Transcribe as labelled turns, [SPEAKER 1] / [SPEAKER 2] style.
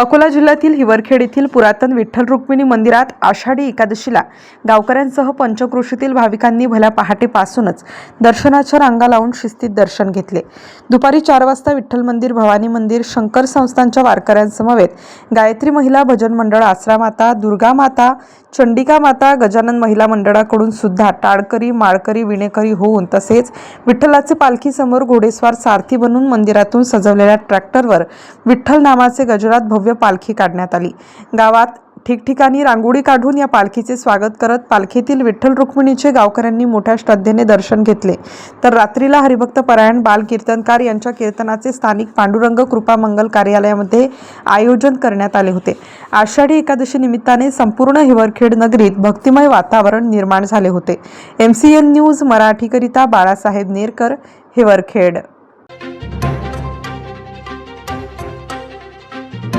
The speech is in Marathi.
[SPEAKER 1] Akola जिल्ह्यातील हिवरखेड येथील पुरातन विठ्ठल रुक्मिणी मंदिरात आषाढी एकादशीला गावकऱ्यांसह पंचकृषीतील भाविकांनी भल्या पहाटेपासूनच दर्शनाच्या रांगा लावून शिस्तीत दर्शन घेतले. दुपारी चार वाजता विठ्ठल मंदिर भवानी मंदिर शंकर संस्थांच्या वारकऱ्यांसमवेत गायत्री महिला भजन मंडळ आसरा माता दुर्गा माता चंडिका माता गजानन महिला मंडळाकडून सुद्धा टाळकरी माळकरी विणेकरी होऊन तसेच विठ्ठलाचे पालखीसमोर घोडेस्वार सारथी बनून मंदिरातून सजवलेल्या ट्रॅक्टरवर विठ्ठल नामाचे गजरात भव्य भव्य पालखी काढण्यात आली. गावात ठिकठिकाणी रांगोळी काढून या पालखीचे स्वागत करत पालखीतील विठ्ठल रुक्मिणीचे गावकऱ्यांनी मोठ्या श्रद्धेने दर्शन घेतले. तर रात्रीला हरिभक्त परायण बाल कीर्तनकार यांच्या कीर्तनाचे स्थानिक पांडुरंग कृपा मंगल कार्यालयामध्ये आयोजन करण्यात आले होते. आषाढी एकादशी निमित्ताने संपूर्ण हिवरखेड नगरीत भक्तिमय वातावरण निर्माण झाले होते. एम सी एन न्यूज मराठीकरिता बाळासाहेब नेरकर हिवरखेड.